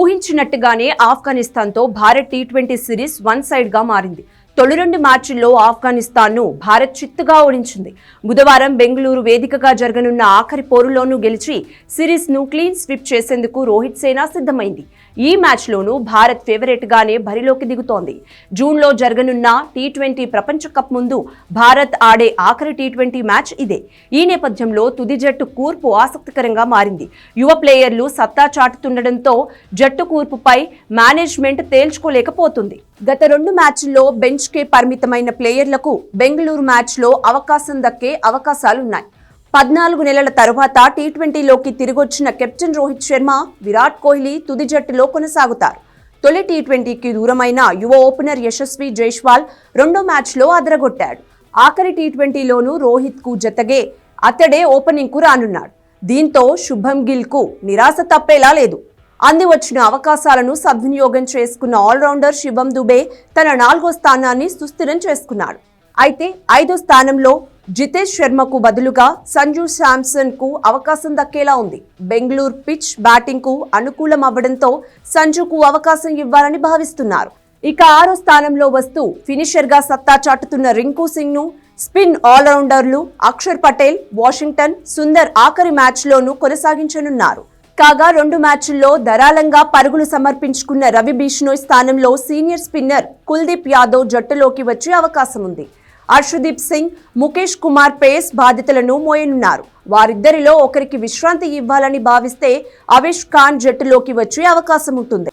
ఊహించినట్టుగానే ఆఫ్ఘనిస్తాన్తో Bharat T twenty series one సైడ్గా మారింది. తొలి రెండు మ్యాచ్ల్లో ఆఫ్ఘనిస్తాన్ను భారత్ చిత్తుగా ఓడించింది. బుధవారం బెంగళూరు వేదికగా జరగనున్న ఆఖరి పోరులోనూ గెలిచి సిరీస్ను క్లీన్ స్విప్ చేసేందుకు రోహిత్ సేన సిద్ధమైంది. ఈ మ్యాచ్లోనూ భారత్ ఫేవరెట్ గానే బరిలోకి దిగుతోంది. జూన్లో జరగనున్న టీ ట్వంటీ ప్రపంచ కప్ ముందు భారత్ ఆడే ఆఖరి టీ ట్వంటీ మ్యాచ్ ఇదే. ఈ నేపథ్యంలో తుది జట్టు కూర్పు ఆసక్తికరంగా మారింది. యువ ప్లేయర్లు సత్తా చాటుతుండటంతో జట్టు కూర్పుపై మేనేజ్మెంట్ తేల్చుకోలేకపోతుంది. గత రెండు మ్యాచ్ల్లో బెంచ్ బెంచ్కే పరిమితమైన ప్లేయర్లకు బెంగళూరు మ్యాచ్లో అవకాశం దక్కే అవకాశాలున్నాయి. పద్నాలుగు నెలల తరువాత టీ ట్వంటీలోకి తిరిగొచ్చిన కెప్టెన్ రోహిత్ శర్మ విరాట్ కోహ్లీ తుది జట్టులో కొనసాగుతారు. తొలి టీ ట్వంటీకి దూరమైన యువ ఓపెనర్ యశస్వి జైష్వాల్ రెండో మ్యాచ్లో అదరగొట్టాడు. ఆఖరి టీ ట్వంటీలోనూ రోహిత్కు జతగే అతడే ఓపెనింగ్కు రానున్నాడు. దీంతో శుభం గిల్కు నిరాశ తప్పేలా లేదు. అంది వచ్చిన అవకాశాలను సద్వినియోగం చేసుకున్న ఆల్రౌండర్ శివం దుబే తన నాలుగో స్థానాన్ని సుస్థిరం చేసుకున్నాడు. అయితే ఐదో స్థానంలో జితేష్ శర్మకు బదులుగా సంజు శాంసన్కు అవకాశం దక్కేలా ఉంది. బెంగళూరు పిచ్ బ్యాటింగ్కు అనుకూలం అవ్వడంతో సంజుకు అవకాశం ఇవ్వాలని భావిస్తున్నారు. ఇక ఆరో స్థానంలో వస్తూ ఫినిషర్గా సత్తా చాటుతున్న రింకు సింగ్ను స్పిన్ ఆల్రౌండర్లు అక్షర్ పటేల్ వాషింగ్టన్ సుందర్ ఆఖరి మ్యాచ్లోనూ కొనసాగించనున్నారు. కాగా రెండు మ్యాచ్ల్లో ధరాళంగా పరుగులు సమర్పించుకున్న రవి బిష్ణోయ్ స్థానంలో సీనియర్ స్పిన్నర్ కుల్దీప్ యాదవ్ జట్టులోకి వచ్చే అవకాశం ఉంది అర్షదీప్ సింగ్ ముఖేష్ కుమార్ పేస్ బాధ్యతలను మోయనున్నారు. వారిద్దరిలో ఒకరికి విశ్రాంతి ఇవ్వాలని భావిస్తే అవిష్ ఖాన్ జట్టులోకి వచ్చే అవకాశం ఉంటుంది